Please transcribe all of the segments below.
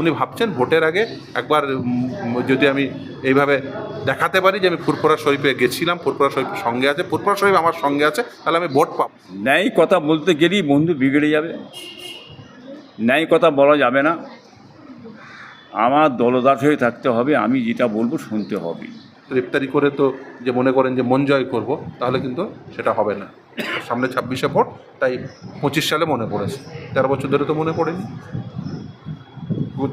উনি ভাবছেন ভোটের আগে একবার যদি আমি এইভাবে দেখাতে পারি যে আমি ফুরফুরা শরীফে গেছিলাম ফুরফুরা শরীফ সঙ্গে আছে ফুরফুরা শরীফ আমার সঙ্গে আছে তাহলে আমি ভোট পাব। ন্যায় কথা বলতে গেলেই বন্ধু বিগড়ে যাবে। ন্যায় কথা বলা যাবে না। আমার দলদাস হয়ে থাকতে হবে আমি যেটা বলব শুনতে হবে। গ্রেপ্তারি করে তো যে মনে করেন যে মন জয় করব তাহলে কিন্তু সেটা হবে না। সামনে ছাব্বিশে ভোট তাই পঁচিশ সালে মনে পড়েছে। তেরো বছর ধরে তো মনে পড়েনি।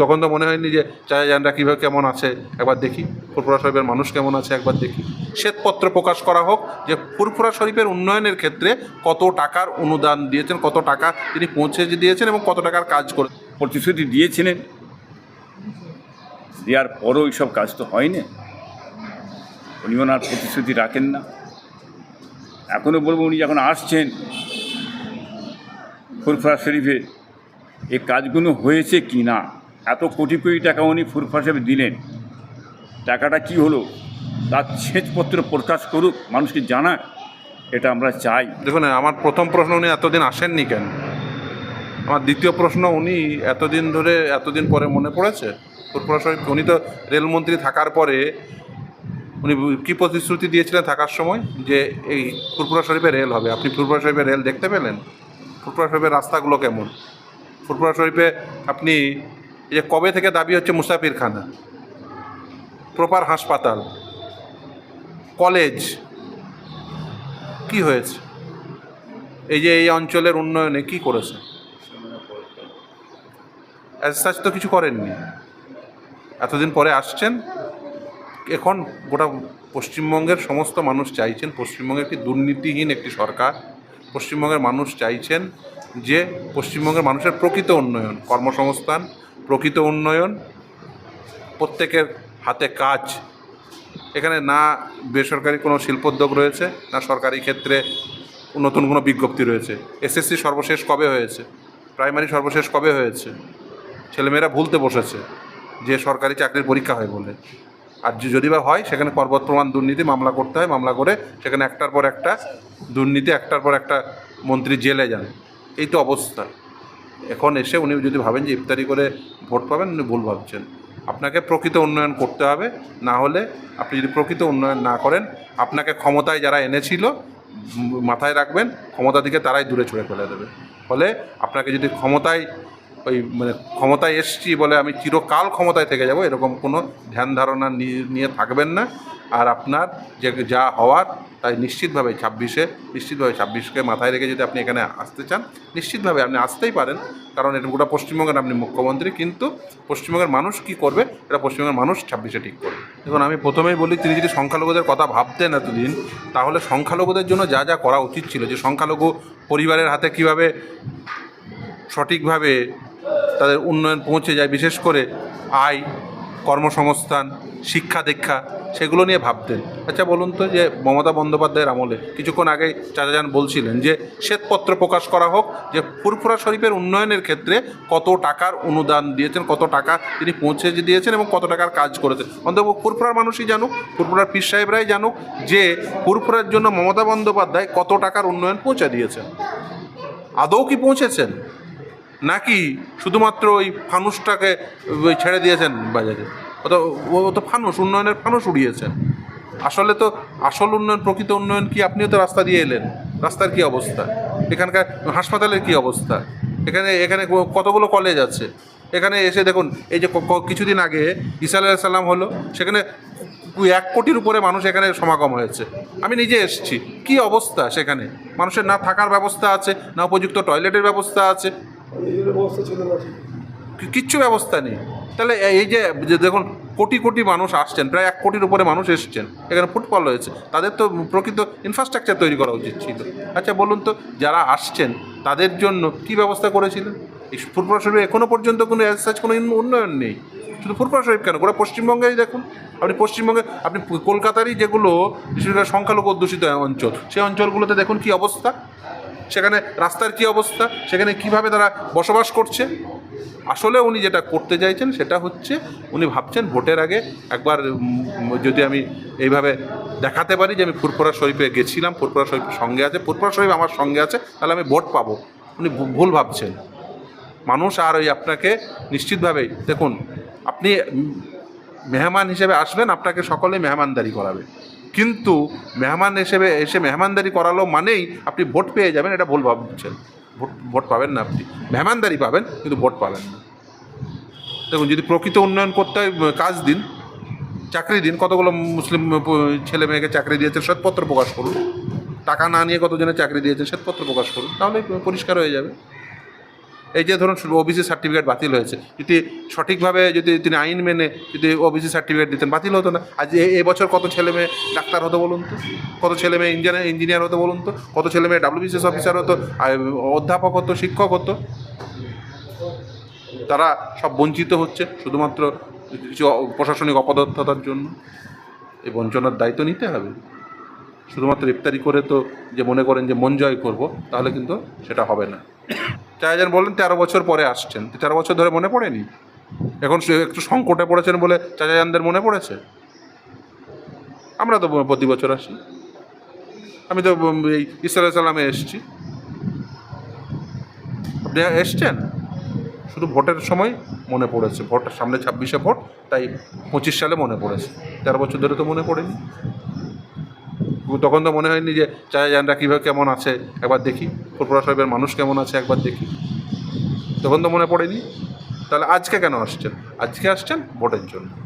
তখন তো মনে হয়নি যে চায়াজানরা কীভাবে কেমন আছে। একবার দেখি। ফুরফুরা শরীফের মানুষ কেমন আছে একবার দেখি। শ্বেতপত্র প্রকাশ করা হোক যে ফুরফুরা শরীফের উন্নয়নের ক্ষেত্রে কত টাকার অনুদান দিয়েছেন, কত টাকা তিনি পৌঁছে দিয়েছেন এবং কত টাকার কাজ করে প্রতিশ্রুতি দিয়েছিলেন। দেওয়ার পরও এইসব কাজ তো হয়নি। উনি ওনার প্রতিশ্রুতি রাখেন না। এখনও বলব উনি যখন আসছেন, ফুরফুরা শরীফে এই কাজগুলো হয়েছে কি না এত কোটি কোটি টাকা উনি শরীফে দিলেন। টাকাটা কি হলো? তার ছেচপত্র প্রকাশ করুক, মানুষকে জানাক, এটা আমরা চাই। দেখুন, আমার প্রথম প্রশ্ন, উনি এতদিন আসেননি কেন? আমার দ্বিতীয় প্রশ্ন, উনি এতদিন ধরে, এতদিন পরে মনে পড়েছে? ফুরফুরা উনি তো রেলমন্ত্রী থাকার পরে, উনি কী প্রতিশ্রুতি দিয়েছিলেন থাকার সময়? যে এই ফুরফুরা শরীফে রেল হবে। আপনি ফুরফুরা শরীফে রেল দেখতে পেলেন? ফুরফুরা শরীফের রাস্তাগুলো কেমন? ফুরফুরা শরীফে আপনি যে কবে থেকে দাবি হচ্ছে মুসাফিরখানা? প্রপার হাসপাতাল। কলেজ। কি হয়েছে? এই যে এই অঞ্চলের উন্নয়নে কি করেছে? অ্যাজ সাচ তো কিছু করেননি। এতদিন পরে আসছেন। এখন গোটা পশ্চিমবঙ্গের সমস্ত মানুষ চাইছেন, পশ্চিমবঙ্গের একটি দুর্নীতিহীন একটি সরকার? পশ্চিমবঙ্গের মানুষ চাইছেন যে পশ্চিমবঙ্গের মানুষের প্রকৃত উন্নয়ন, কর্মসংস্থান প্রকৃত উন্নয়ন, প্রত্যেকের হাতে কাজ। এখানে না বেসরকারি কোনো শিল্পোদ্যোগ রয়েছে, না সরকারি ক্ষেত্রে নতুন কোনো বিজ্ঞপ্তি রয়েছে। এসএসসি সর্বশেষ কবে হয়েছে? প্রাইমারি সর্বশেষ কবে হয়েছে? ছেলেমেয়েরা ভুলতে বসেছে যে সরকারি চাকরির পরীক্ষা হয় বলে। আর যদি বা হয়, সেখানে পর্বত প্রমাণ দুর্নীতি মামলা করতে হয়, মামলা করে সেখানে একটার পর একটা দুর্নীতি, একটার পর একটা মন্ত্রী জেলে যান। এই তো অবস্থা। এখন এসে উনি যদি ভাবেন যে ইফতারি করে ভোট পাবেন, উনি ভুল ভাবছেন। আপনাকে প্রকৃত উন্নয়ন করতে হবে, না হলে আপনি যদি প্রকৃত উন্নয়ন না করেন, আপনাকে ক্ষমতায় যারা এনেছিল মাথায় রাখবেন, ক্ষমতা থেকে তারাই দূরে ছুড়ে ফেলে দেবে। ফলে আপনাকে যদি ক্ষমতায়, ওই মানে ক্ষমতায় এসছি বলে আমি চিরকাল ক্ষমতায় থেকে যাব, এরকম কোনো ধ্যান ধারণা নিয়ে- থাকবেন না। আর আপনার যে, যা হওয়ার তাই নিশ্চিতভাবে ছাব্বিশে, নিশ্চিতভাবে ছাব্বিশকে মাথায় রেখে যদি আপনি এখানে আসতে চান, নিশ্চিতভাবে আপনি আসতেই পারেন। কারণ এটা গোটা পশ্চিমবঙ্গের আপনি মুখ্যমন্ত্রী, কিন্তু পশ্চিমবঙ্গের মানুষ কি করবে? এটা পশ্চিমবঙ্গের মানুষ ছাব্বিশে ঠিক করবে। দেখুন, আমি প্রথমেই বলি, তিনি যদি সংখ্যালঘুদের কথা ভাবতেন এতদিন, তাহলে সংখ্যালঘুদের জন্য যা যা করা উচিত ছিল, যে সংখ্যালঘু পরিবারের হাতে কীভাবে সঠিকভাবে তাদের উন্নয়ন পৌঁছে যায়, বিশেষ করে আয়, কর্মসংস্থান শিক্ষা দীক্ষা সেগুলো নিয়ে ভাবতেন। আচ্ছা বলুন তো যে মমতা বন্দ্যোপাধ্যায়ের আমলে কিছুক্ষণ আগেই চাচাজান বলছিলেন যে, শ্বেতপত্র প্রকাশ করা হোক, যে ফুরফুরা শরীফের উন্নয়নের ক্ষেত্রে কত টাকার অনুদান দিয়েছেন, কত টাকা তিনি পৌঁছে দিয়েছেন এবং কত টাকার কাজ করেছেন। অন্তত ফুরফুরার মানুষই জানুক, ফুরফুরার পীর সাহেবরাই জানুক যে ফুরফুরার জন্য মমতা বন্দ্যোপাধ্যায় কত টাকার উন্নয়ন পৌঁছে দিয়েছেন। আদৌ কি পৌঁছেছেন? নাকি শুধুমাত্র ওই ফানুসটাকে ছেড়ে দিয়েছেন বাজারে? ও তো ও তো ফানুস উন্নয়নের ফানুস উড়িয়েছেন। আসলে তো আসল উন্নয়ন প্রকৃত উন্নয়ন কি? আপনিও তো রাস্তা দিয়ে এলেন। রাস্তার কি অবস্থা? এখানকার হাসপাতালের কি অবস্থা? এখানে এখানে কতগুলো কলেজ আছে? এখানে এসে দেখুন এই যে কিছুদিন আগে ইসা সাল্লাম হলো সেখানে এক কোটির উপরে মানুষ এখানে সমাগম হয়েছে। আমি নিজে এসেছি। কি অবস্থা সেখানে? মানুষের না থাকার ব্যবস্থা আছে না উপযুক্ত টয়লেটের ব্যবস্থা আছে। কিচ্ছু ব্যবস্থা নেই। তাহলে এই- যে দেখুন কোটি কোটি মানুষ আসছেন, প্রায় এক কোটির উপরে মানুষ এসছেন। এখানে ফুটবল রয়েছে। তাদের তো প্রকৃত ইনফ্রাস্ট্রাকচার তৈরি করা উচিত ছিল। আচ্ছা বলুন তো, যারা আসছেন, তাদের জন্য কি ব্যবস্থা করেছিলেন? এই ফুটবল শরীফে এখনও পর্যন্ত কোনো অ্যাজ কোনো উন্নয়ন নেই। শুধু ফুটবল শরীফ কেন? গোটা পশ্চিমবঙ্গেই দেখুন। আপনি পশ্চিমবঙ্গে, আপনি কলকাতারই যেগুলো, বিশেষ সংখ্যালঘু অধ্যুষিত অঞ্চল সেই অঞ্চলগুলোতে দেখুন কি অবস্থা। সেখানে রাস্তার কি অবস্থা? সেখানে কীভাবে তারা বসবাস করছে? আসলে উনি যেটা করতে চাইছেন সেটা হচ্ছে উনি ভাবছেন ভোটের আগে একবার যদি আমি এইভাবে দেখাতে পারি যে আমি ফুরফুরা শরীফে গেছিলাম, ফুরফুরা শরীফ সঙ্গে আছে, ফুরফুরা শরীফ আমার সঙ্গে আছে, তাহলে আমি ভোট পাবো। উনি ভুল ভাবছেন। মানুষ আর ওই আপনাকে নিশ্চিতভাবেই, দেখুন, আপনি মেহমান হিসেবে আসবেন, আপনাকে সকলে মেহমানদারি করাবে। কিন্তু মেহমান হিসেবে এসে মেহমানদারি করালো মানেই আপনি ভোট পেয়ে যাবেন, এটা ভুল ভাবছেন। ভোট ভোট পাবেন না আপনি। মেহমানদারি পাবেন, কিন্তু ভোট পাবেন না। দেখুন, যদি প্রকৃত উন্নয়ন করতে হয় কাজ দিন, চাকরি দিন, কতগুলো মুসলিম ছেলে মেয়েকে চাকরি দিয়েছে শ্বেতপত্র প্রকাশ করুন। টাকা না নিয়ে কতজনের চাকরি দিয়েছে শ্বেতপত্র প্রকাশ করুন তাহলে পরিষ্কার হয়ে যাবে। এই যে ধরুন ওবিসি সার্টিফিকেট বাতিল হয়েছে, যদি সঠিকভাবে যদি তিনি আইন মেনে যদি ওবিসি সার্টিফিকেট দিতেন, বাতিল হতো না। আজ এবছর কত ছেলে মেয়ে ডাক্তার হতো বলুন তো? কত ছেলে মেয়ে ইঞ্জিনিয়ার ইঞ্জিনিয়ার হতো বলুন তো? কত ছেলে মেয়ে ডাব্লিউবিসিএস অফিসার হতো? অধ্যাপক হতো, শিক্ষক হতো? তারা সব বঞ্চিত হচ্ছে শুধুমাত্র কিছু প্রশাসনিক অপদার্থতার জন্য। এই বঞ্চনার দায়িত্ব নিতে হবে। শুধুমাত্র ইফতারি করে তো যে মনে করেন যে মন জয় করব, তাহলে কিন্তু সেটা হবে না। চারজন বললেন তেরো বছর পরে আসছেন। তেরো বছর ধরে মনে পড়েনি? এখন একটু সংকটে পড়েছেন বলে চাচাজানদের মনে পড়েছে? আমরা তো প্রতি বছর আসি। আমি তো এই ইসরা সালামে এসছি। আপনি এসছেন? শুধু ভোটের সময় মনে পড়েছে। ভোট, সামনে ছাব্বিশে ভোট, তাই পঁচিশ সালে মনে পড়েছে। তেরো বছর ধরে তো মনে পড়েনি। তখন তো মনে হয়নি যে চাচাজানরা কীভাবে কেমন আছে, একবার দেখি। ফুরফুরা সাহেবের মানুষ কেমন আছে, একবার দেখি। তখন তো মনে পড়েনি। তাহলে আজকে কেন আসছেন? আজকে আসছেন ভোটের জন্য।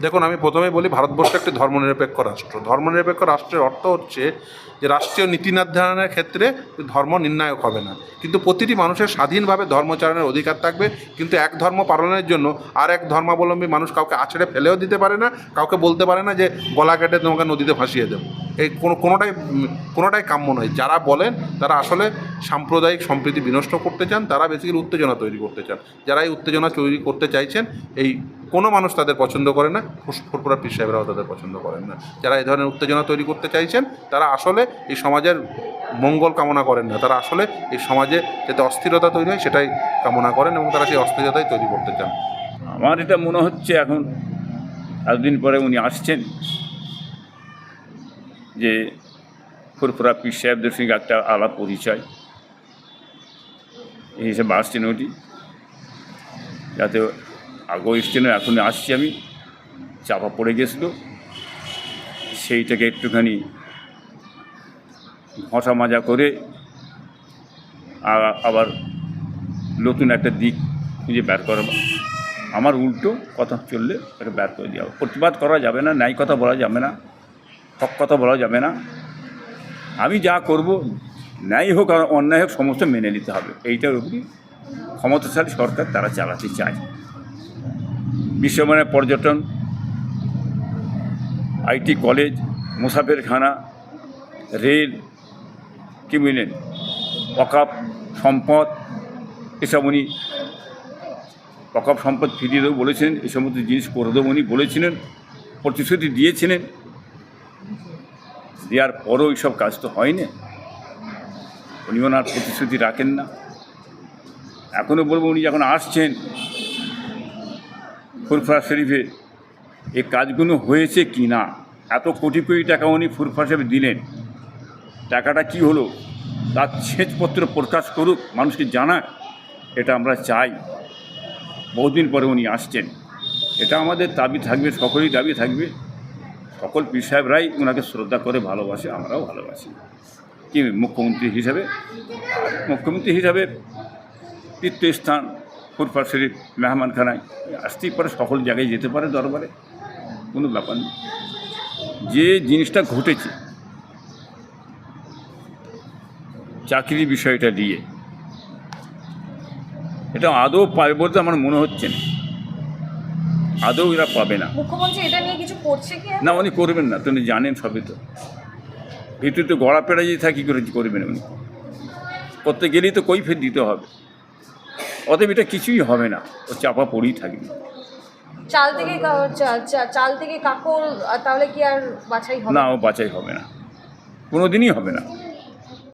দেখুন, আমি প্রথমে বলি ভারতবর্ষ একটি ধর্মনিরপেক্ষ রাষ্ট্র। ধর্মনিরপেক্ষ রাষ্ট্রের অর্থ হচ্ছে যে রাষ্ট্রীয় নীতি নির্ধারণের ক্ষেত্রে ধর্ম নির্ণায়ক হবে না। কিন্তু প্রতিটি মানুষের স্বাধীনভাবে ধর্মচারণের অধিকার থাকবে। কিন্তু এক ধর্ম পালনের জন্য আর এক ধর্মাবলম্বী মানুষ কাউকে আছড়ে ফেলেও দিতে পারে না, কাউকে বলতে পারে না যে গলা কেটে তোমাকে নদীতে ভাসিয়ে দেবো। এই কোনো, কোনোটাই কোনোটাই কাম্য নয়। যারা বলেন, তারা আসলে সাম্প্রদায়িক সম্প্রীতি বিনষ্ট করতে চান, তারা বেসিক্যালি উত্তেজনা তৈরি করতে চান। যারা এই উত্তেজনা তৈরি করতে চাইছেন, এই কোনো মানুষ তাদের পছন্দ করে না। ফুরফুরা পীর সাহেবরাও তাদের পছন্দ করেন না। যারা এই ধরনের উত্তেজনা তৈরি করতে চাইছেন, তারা আসলে এই সমাজের মঙ্গল কামনা করেন না। তারা আসলে এই সমাজে যাতে অস্থিরতা তৈরি হয়, সেটাই কামনা করেন এবং তারা সেই অস্থিরতাই তৈরি করতে চান। আমার এটা মনে হচ্ছে এখন, এতদিন পরে উনি আসছেন, যে ফুরফুরা পীর সাহেবদের সঙ্গে একটা আলাপ পরিচয়। এই হিসেবে আসছেন ওটি যাতে আগেও এসছেন এখন আসছি আমি। চাপা পড়ে গেছিল। সেইটাকে একটুখানি ঘষা মাজা করে আবার নতুন একটা দিক খুঁজে বের করা আমার উল্টো কথা চললে এটা বের করে দেওয়া প্রতিবাদ করা যাবে না, ন্যায় কথা বলা যাবে না হক কথা বলা যাবে না। আমি যা করব, ন্যায় হোক আর অন্যায় হোক সমস্ত মেনে নিতে হবে। এইটার উপরই ক্ষমতাশালী সরকার তারা চালাতে চায়। বিশ্বমানের পর্যটন, আইটি কলেজ, মুসাফেরখানা, রেল বুঝলেন অকাপ সম্পদ, এসব উনি অকাপ সম্পদ ফিরিয়ে দেবো বলেছিলেন এই সমস্ত জিনিস করে দেবো উনি বলেছিলেন, প্রতিশ্রুতি দিয়েছিলেন। দেওয়ার পরও এইসব কাজ তো হয়নি। উনি ওনার প্রতিশ্রুতি রাখেন না। এখনও বলব উনি যখন আসছেন ফুরফুরা শরীফে এই কাজগুলো হয়েছে কি না? এত কোটি কোটি টাকা উনি ফুরফুরা শরীফে দিলেন। টাকাটা কি হলো? তার ছেচপত্র প্রকাশ করুক, মানুষকে জানাক, এটা আমরা চাই। বহুদিন পরে উনি আসছেন। এটা আমাদের দাবি থাকবে সকলেই দাবি থাকবে। সকল পীর সাহেবরাই ওনাকে শ্রদ্ধা করে ভালোবাসে, আমরাও ভালোবাসি। কি মুখ্যমন্ত্রী হিসাবে? মুখ্যমন্ত্রী হিসাবে তীর্থস্থান ফুরফার শরীফ মেহমানখানায় আসতেই পারে সকল জায়গায় যেতে পারে দরবারে কোনো ব্যাপার নেই। যে জিনিসটা ঘটেছে চাকরি বিষয়টা দিয়ে এটা আদৌ পাবে বলতে আমার মনে হচ্ছে না। আদৌ এরা পাবে না। মুখ্যমন্ত্রী এটা নিয়ে কিছু করছে কি না উনি করবেন না তুমি জানেন সবই তো। ভিতরে তো গড়া পেড়া যদি থাকি করে করবেন উনি? করতে গেলেই তো কৈফের দিতে হবে। অতএব এটা কিছুই হবে না। ও চাপা পড়েই থাকবে। চাল থেকে চাল থেকে কাকল তাহলে কি আর বাছাই হবে? না ও বাছাই হবে না। কোনো দিনই হবে না।